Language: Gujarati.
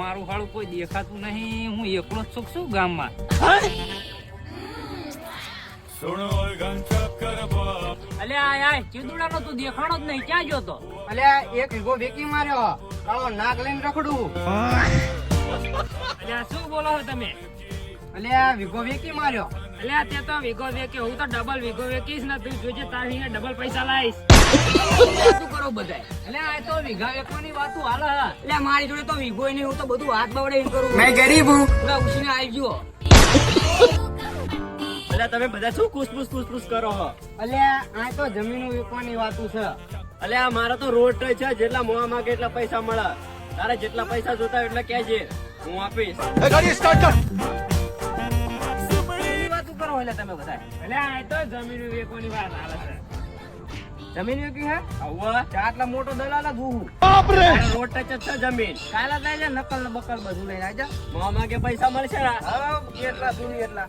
મારું હાળું કોઈ દેખાતું નહીં. હું એકલો જ છું શું ગામમાં? અલ્યા આય આય ચીદુડાનો તું દેખાણો જ નહીં. ક્યાં જોતો અલે એક વિગો વેકી માર્યો. કાળો નાક લઈને રખડું. અલે શું બોલો છો તમે? અલ્યા વિગો વેકી માર્યો. અલ્યા તે તો વીઘો વેકે હું તો ડબલ વીઘો વેકીશ ને તું જોજે તારી અહીંયા ડબલ પૈસા લાવીશ. શું કરો બધાય? એટલે આ તો વીઘા વેકવાની વાતું હાલે. અલ્યા મારી જોડે તો વીઘો નહીં હું તો બધું હાથ બવડે એમ કરું. મેં ગરીબ હું. ઉછીને આવી ગયો અલ્યા તમે બધા શું કુસપુસ કુસપુસ કરો હો? અલ્યા આ તો જમીન વેકવાની વાતું છે. અલ્યા મારા તો રોડ છે જેટલા મોવા માંગે એટલા પૈસા મળે. તારે જેટલા પૈસા જોતા હોય એટલા કહેજે. હું આપીશ. એટલે તમે બધા એટલે આ તો જમીન વેકવાની વાત આવે છે. જમીન વેકી હે? આવું આટલા મોટો દલાલ જ હું રોડ ટચ છે જમીન. કાલા લઈ જા નકલ બકલ બધું લઈને આજા મામા કે પૈસા મળશે? ને હા એટલા દૂર એટલા.